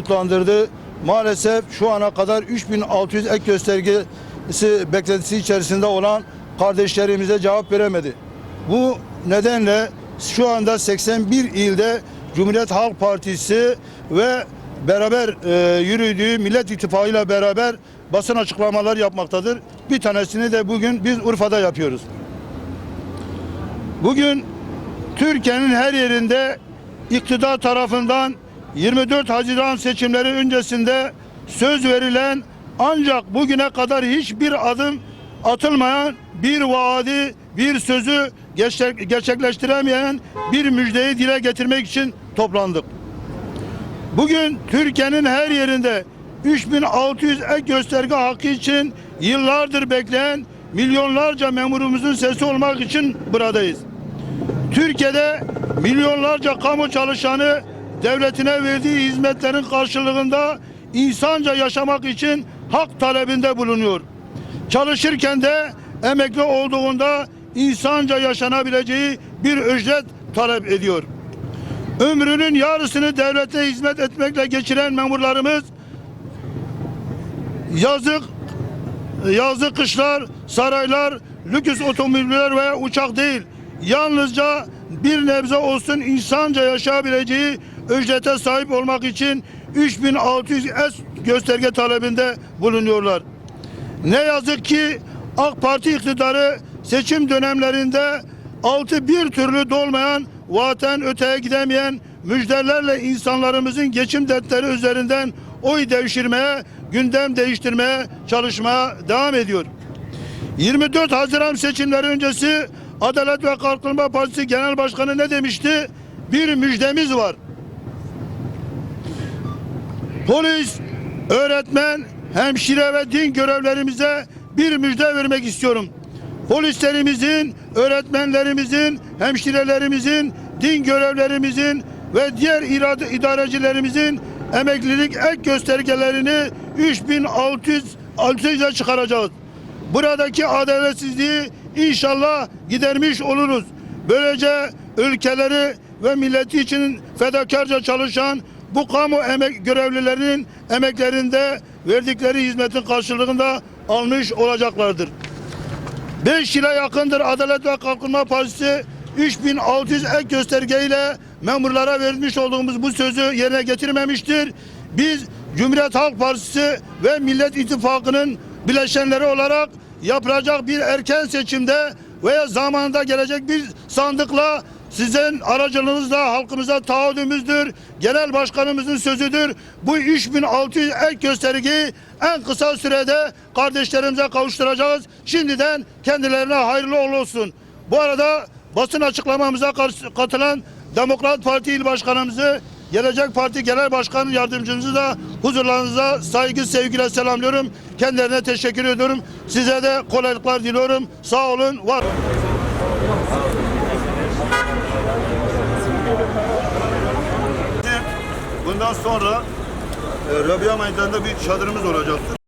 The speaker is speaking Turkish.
umutlandırdı. Maalesef şu ana kadar 3600 ek göstergesi beklentisi içerisinde olan kardeşlerimize cevap veremedi. Bu nedenle şu anda 81 ilde Cumhuriyet Halk Partisi ve beraber e, yürüdüğü Millet İttifakı ile beraber basın açıklamalar yapmaktadır. Bir tanesini de bugün biz Urfa'da yapıyoruz. Bugün Türkiye'nin her yerinde iktidar tarafından 24 Haziran seçimleri öncesinde söz verilen ancak bugüne kadar hiçbir adım atılmayan bir vaadi, bir sözü gerçek- gerçekleştiremeyen bir müjdeyi dile getirmek için toplandık. Bugün Türkiye'nin her yerinde 3600 ek gösterge hakkı için yıllardır bekleyen milyonlarca memurumuzun sesi olmak için buradayız. Türkiye'de milyonlarca kamu çalışanı devletine verdiği hizmetlerin karşılığında insanca yaşamak için hak talebinde bulunuyor. Çalışırken de emekli olduğunda insanca yaşanabileceği bir ücret talep ediyor. Ömrünün yarısını devlete hizmet etmekle geçiren memurlarımız yazık yazlık kışlar, saraylar, lüks otomobiller veya uçak değil. Yalnızca bir nebze olsun insanca yaşayabileceği ücrete sahip olmak için 3600 es gösterge talebinde bulunuyorlar. Ne yazık ki AK Parti iktidarı seçim dönemlerinde altı bir türlü dolmayan, vaten öteye gidemeyen müjdelerle insanlarımızın geçim dertleri üzerinden oy devşirmeye, gündem değiştirmeye çalışmaya devam ediyor. 24 Haziran seçimleri öncesi Adalet ve Kalkınma Partisi Genel Başkanı ne demişti? Bir müjdemiz var. Polis, öğretmen, hemşire ve din görevlerimize bir müjde vermek istiyorum. Polislerimizin, öğretmenlerimizin, hemşirelerimizin, din görevlerimizin ve diğer idarecilerimizin emeklilik ek göstergelerini 3600 600'e çıkaracağız. Buradaki adaletsizliği inşallah gidermiş oluruz. Böylece ülkeleri ve milleti için fedakarca çalışan bu kamu emek görevlilerinin emeklerinde verdikleri hizmetin karşılığında almış olacaklardır. 5 yıla yakındır Adalet ve Kalkınma Partisi 3600 ek göstergeyle memurlara vermiş olduğumuz bu sözü yerine getirmemiştir. Biz Cumhuriyet Halk Partisi ve Millet İttifakı'nın bileşenleri olarak yapılacak bir erken seçimde veya zamanında gelecek bir sandıkla sizin aracılığınızla halkımıza taahhüdümüzdür. Genel başkanımızın sözüdür. Bu 3600 ek göstergeyi en kısa sürede kardeşlerimize kavuşturacağız. Şimdiden kendilerine hayırlı olsun. Bu arada basın açıklamamıza katılan Demokrat Parti İl Başkanımızı, Gelecek Parti Genel Başkan Yardımcımızı da huzurlarınıza saygı sevgiyle selamlıyorum. Kendilerine teşekkür ediyorum. Size de kolaylıklar diliyorum. Sağ olun, var. olun. Sonra e, Rabia Meydanı'nda bir çadırımız olacaktır.